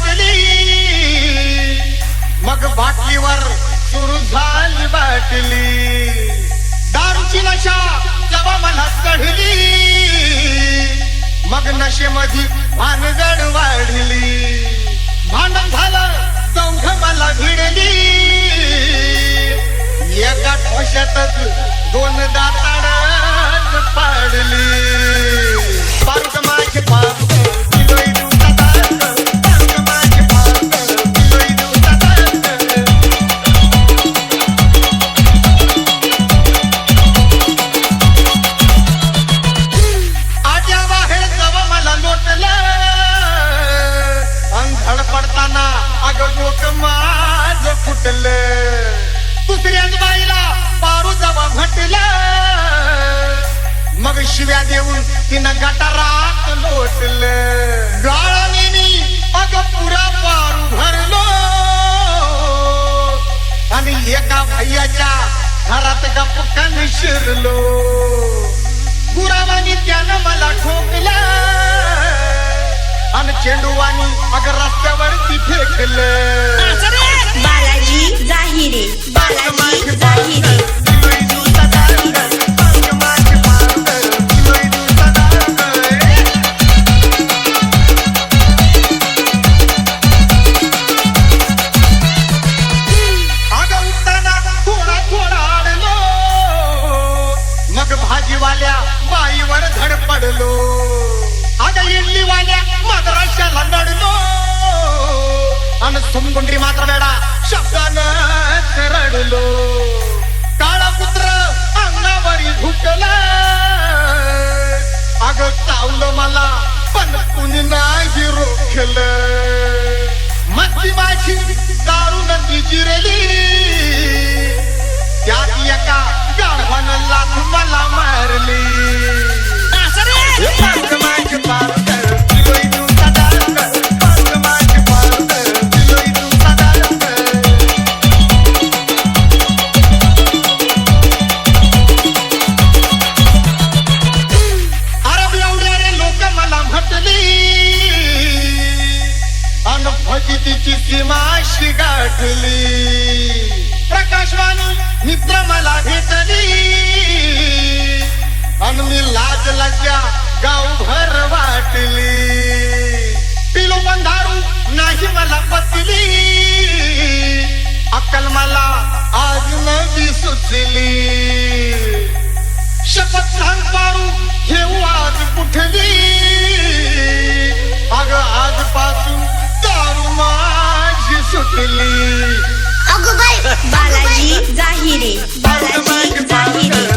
वाटली. मग बाटलीवर सुरू झाली बाटली. दारूची नशा जेव्हा मला चढली. मग नशेमध्ये भानगड वाढली. भांडण झालं चौघ मला भिडली. एका ठोशातच दोनदा दाताडच म्हटले दुसऱ्याच बाईला पारू जवा म्हटलं. मग शिव्या देऊन तिनं गटारात लोटले. गाळाने मग पुरा पारू भरलो. आणि एका भैयाच्या घरात गप्पकन शिरलो. गुरावानी त्यानं मला ठोकलं. आणि चेंडूवानी अगर रस्त्यावरती फेकलं. आणि ಮಾತ್ರ मात्र ಶಬ್ದನ शब्दानं ಕಾಳಪುತ್ರ काळा पुत्र अंगावरी झुकला. अगं चावलं मला पण कुणी नाही रोखलं. मस्ती माझी दारू नदी जिरली गाठली प्रकाशवाणी. मित्र मला भेटली. अन मी लाज लज्जा गावभर वाटली. पिलो दारू नाही मला पचली अक्कल मला आज नवी सुचली. शपथ सांग पारू घेऊ आज कुठली. सुटली बालाजी जाहिरे. बालाजी जाहिरे.